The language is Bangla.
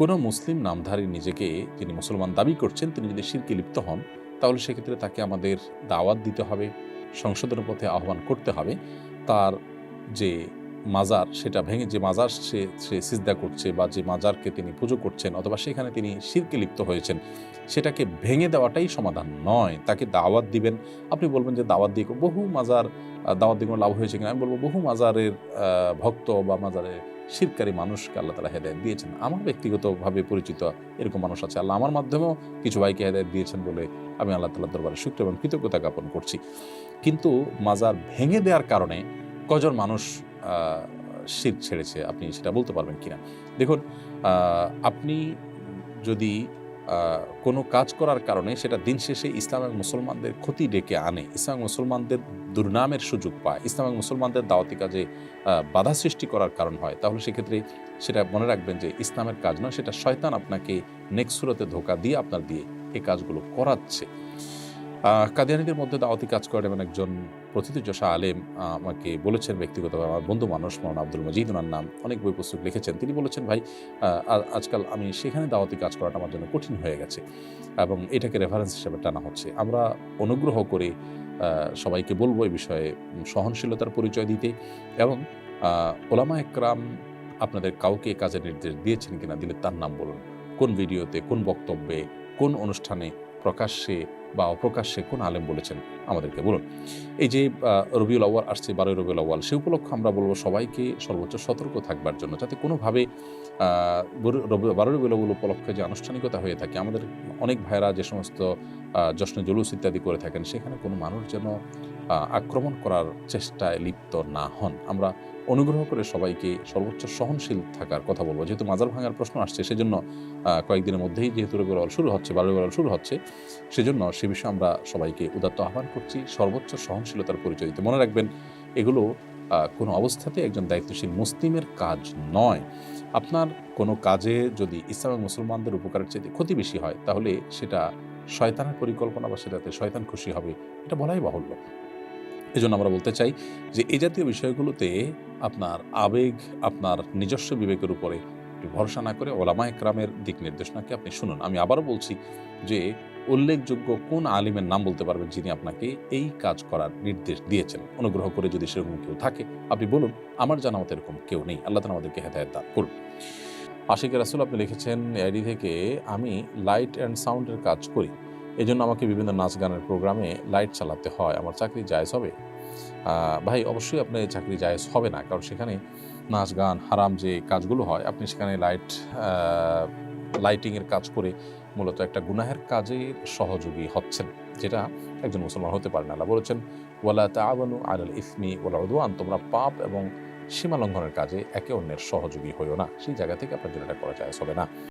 কোনো মুসলিম নামধারী নিজেকে যিনি মুসলমান দাবি করছেন, তিনি যদি শিরকে লিপ্ত হন, তাহলে সেক্ষেত্রে তাকে আমাদের দাওয়াত দিতে হবে, সংশোধনের পথে আহ্বান করতে হবে। তার যে মাজার, সেটা ভেঙে যে মাজার সে সে সিজদা করছে বা যে মাজারকে তিনি পুজো করছেন অথবা সেখানে তিনি শিরকে লিপ্ত হয়েছেন, সেটাকে ভেঙে দেওয়াটাই সমাধান নয়। তাকে দাওয়াত দিবেন। আপনি বলবেন যে দাওয়াত দিয়ে বহু মাজার দাওয়াত দিয়ে লাভ হয়েছে কিনা? আমি বলব বহু মাজারের ভক্ত বা মাজারের শিরকারী মানুষকে আল্লাহ তালা হেদায়ত দিয়েছেন। আমার ব্যক্তিগতভাবে পরিচিত এরকম মানুষ আছে। আল্লাহ আমার মাধ্যমেও কিছু ভাইকে হেদায়ত দিয়েছেন বলে আমি আল্লাহ তাল্লাহ দরবারে শুক্র এবং কৃতজ্ঞতা জ্ঞাপন করছি। কিন্তু মাজার ভেঙে দেওয়ার কারণে কজন মানুষ শির ছেড়েছে, আপনি সেটা বলতে পারবেন কিনা? দেখুন আপনি যদি কোনো কাজ করার কারণে সেটা দিন শেষে ইসলাম এবং মুসলমানদের ক্ষতি ডেকে আনে। ইসলাম মুসলমানদের দুর্নামের সুযোগ পায়। ইসলাম এবং মুসলমানদের দাওয়াতি কাজে বাধা সৃষ্টি করার কারণ হয়। তাহলে সেক্ষেত্রে সেটা মনে রাখবেন যে ইসলামের কাজ নয়, সেটা শয়তান আপনাকে নেক্সুরতে ধোকা দিয়ে আপনার দিয়ে এ কাজগুলো করাচ্ছে। কাদিয়ানিদের মধ্যে দাওয়াতি কাজ করেন এমন একজন প্রথিতযশা আলেম আমাকে বলেছেন ব্যক্তিগতভাবে, আমার বন্ধু মানুষ, মৌলানা আব্দুল মজিদ, ওনার নাম, অনেক বই পুস্তক লিখেছেন। তিনি বলেছেন, ভাই আজকাল আমি সেখানে দাওয়াতি কাজ করাটা আমার জন্য কঠিন হয়ে গেছে এবং এটাকে রেফারেন্স হিসেবে টানা হচ্ছে। আমরা অনুগ্রহ করে সবাইকে বলব এই বিষয়ে সহনশীলতার পরিচয় দিতে এবং ওলামা একরাম আপনাদের কাউকে কাজের নির্দেশ দিয়েছেন কিনা, দিলে তার নাম বলুন। কোন ভিডিওতে, কোন বক্তব্যে, কোন অনুষ্ঠানে, প্রকাশ্যে বা অপ্রকাশ্যে কোন আলেম বলেছেন? আমাদেরকে বলুন। এই যে রবিউল আউ্য়াল আসছে, বারোই রবিউল আউ্য়াল, সে উপলক্ষে আমরা বলব সবাইকে সর্বোচ্চ সতর্ক থাকবার জন্য, যাতে কোনোভাবে বর- রবিউল আউ্য়াল উপলক্ষে যে আনুষ্ঠানিকতা হয়ে থাকে, আমাদের অনেক ভাইরা যে সমস্ত যশ্ন জুলুস ইত্যাদি করে থাকেন, সেখানে কোনো মানুষ যেন আক্রমণ করার চেষ্টায় লিপ্ত না হন। আমরা অনুগ্রহ করে সবাইকে সর্বোচ্চ সহনশীল থাকার কথা বলব। যেহেতু মাজার ভাঙার প্রশ্ন আসছে, সেজন্য কয়েকদিনের মধ্যেই যেহেতু রবিউল শুরু হচ্ছে, বারোই রবিউল শুরু হচ্ছে, সেজন্য সে বিষয়ে আমরা সবাইকে উদাত্ত আহ্বান করছি, সর্বোচ্চ সহনশীলতার পরিচয় দিতে। মনে রাখবেন, এগুলো কোনো অবস্থাতে একজন দায়িত্বশীল মুসলিমের কাজ নয়। আপনার কোনো কাজে যদি ইসলাম এবং মুসলমানদের উপকারের চাইতে ক্ষতি বেশি হয়, তাহলে সেটা শয়তানের পরিকল্পনা বা সেটাতে শয়তান খুশি হবে। এটা বলাই বাহুল্য। এই জন্য আমরা বলতে চাই যে, এই জাতীয় বিষয়গুলোতে আপনার আবেগ, আপনার নিজস্ব বিবেকের উপরে ভরসা না করে ওলামা একরামের দিক নির্দেশনাকে আপনি শুনুন। আমি আবারও বলছি যে উল্লেখযোগ্য কোন আলিমের নাম বলতে পারবেন যিনি আপনাকে এই কাজ করার নির্দেশ দিয়েছেন? অনুগ্রহ করে যদি সেরকম কেউ থাকে, আপনি বলুন, আমার জানা মতো এরকম কেউ নেই। আল্লাহ তালা আমাদেরকে হেদায়ত দান করুন। আশিকের রাসুল আপনি লিখেছেন আইডি থেকে আমি লাইট অ্যান্ড সাউন্ডের কাজ করি। এই জন্য আমাকে বিভিন্ন নাচ গানের প্রোগ্রামে লাইট চালাতে হয়। আমার চাকরি জায়জ হবে? ভাই, অবশ্যই আপনার চাকরি জায়জ হবে না। কারণ সেখানে নাচ গান হারাম যে কাজগুলো হয়, আপনি সেখানে লাইট লাইটিংয়ের কাজ করে মূলত একটা গুনাহের কাজের সহযোগী হচ্ছেন, যেটা একজন মুসলমান হতে পারে না। আল্লাহ বলেছেন, ওয়ালা তাবানু আলাল ইসমি ওয়ালা উদওয়ান তোমরা পাপ এবং সীমা লঙ্ঘনের কাজে একে অন্যের সহযোগী হইও না। সেই জায়গা থেকে আপনার জন্য এটা করা যায় হবে না।